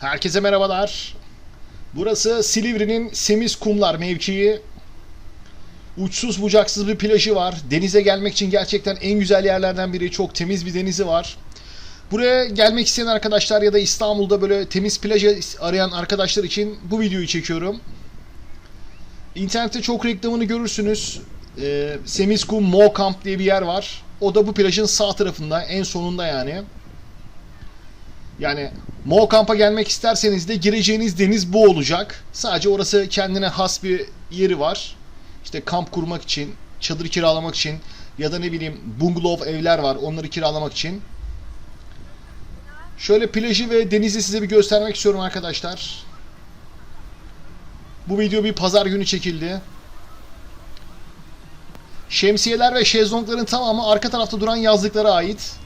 Herkese merhabalar. Burası Silivri'nin Semiz Kumlar mevkii. Uçsuz bucaksız bir plajı var. Denize gelmek için gerçekten en güzel yerlerden biri. Çok temiz bir denizi var. Buraya gelmek isteyen arkadaşlar ya da İstanbul'da böyle temiz plajı arayan arkadaşlar için bu videoyu çekiyorum. İnternette çok reklamını görürsünüz. Ee, Semizkum Mo Camp diye bir yer var. O da bu plajın sağ tarafında, en sonunda yani. Yani Mo Camp'a gelmek isterseniz de gireceğiniz deniz bu olacak. Sadece orası kendine has bir yeri var. İşte kamp kurmak için, çadır kiralamak için ya da ne bileyim bungalov evler var onları kiralamak için. Şöyle plajı ve denizi size bir göstermek istiyorum arkadaşlar. Bu video bir pazar günü çekildi. Şemsiyeler ve şezlongların tamamı arka tarafta duran yazlıklara ait.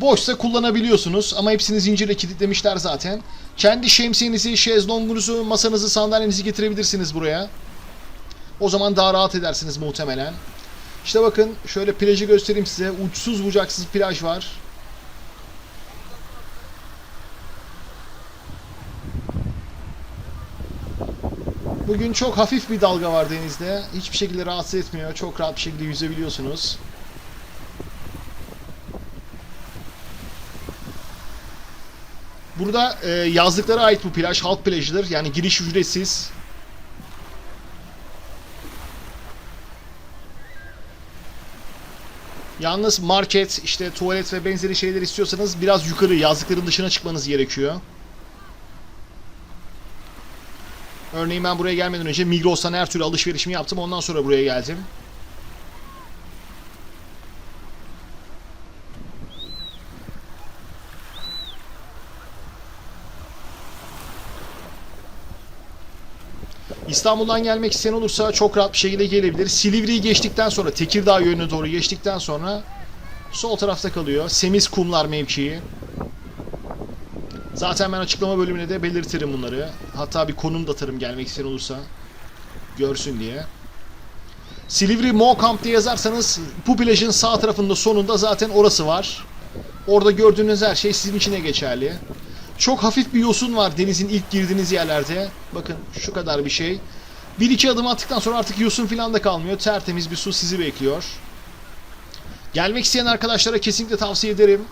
Boşsa kullanabiliyorsunuz ama hepsini zincirle kilitlemişler zaten. Kendi şemsiyenizi, şezlongunuzu, masanızı, sandalyenizi getirebilirsiniz buraya. O zaman daha rahat edersiniz muhtemelen. İşte bakın şöyle plajı göstereyim size. Uçsuz bucaksız plaj var. Bugün çok hafif bir dalga var denizde. Hiçbir şekilde rahatsız etmiyor. Çok rahat bir şekilde yüzebiliyorsunuz. Burada e, yazlıklara ait bu plaj halk plajıdır. Yani giriş ücretsiz. Yalnız market, işte tuvalet ve benzeri şeyler istiyorsanız biraz yukarı yazlıkların dışına çıkmanız gerekiyor. Örneğin ben buraya gelmeden önce Migros'tan her türlü alışverişimi yaptım. Ondan sonra buraya geldim. İstanbul'dan gelmek isteyen olursa çok rahat bir şekilde gelebilir. Silivri'yi geçtikten sonra, Tekirdağ yönüne doğru geçtikten sonra sol tarafta kalıyor. Semiz Kumlar mevkii. Zaten ben açıklama bölümüne de belirtirim bunları. Hatta bir konum da atarım gelmek isteyen olursa görsün diye. Silivri Mo Camp diye yazarsanız bu plajın sağ tarafında sonunda zaten orası var. Orada gördüğünüz her şey sizin içine geçerli. Çok hafif bir yosun var denizin ilk girdiğiniz yerlerde. Bakın şu kadar bir şey. Bir iki adım attıktan sonra artık yosun falan da kalmıyor. Tertemiz bir su sizi bekliyor. Gelmek isteyen arkadaşlara kesinlikle tavsiye ederim.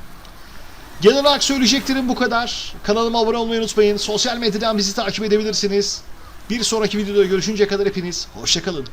Genel olarak söyleyeceklerim bu kadar. Kanalıma abone olmayı unutmayın. Sosyal medyadan bizi takip edebilirsiniz. Bir sonraki videoda görüşünceye kadar hepiniz hoşçakalın.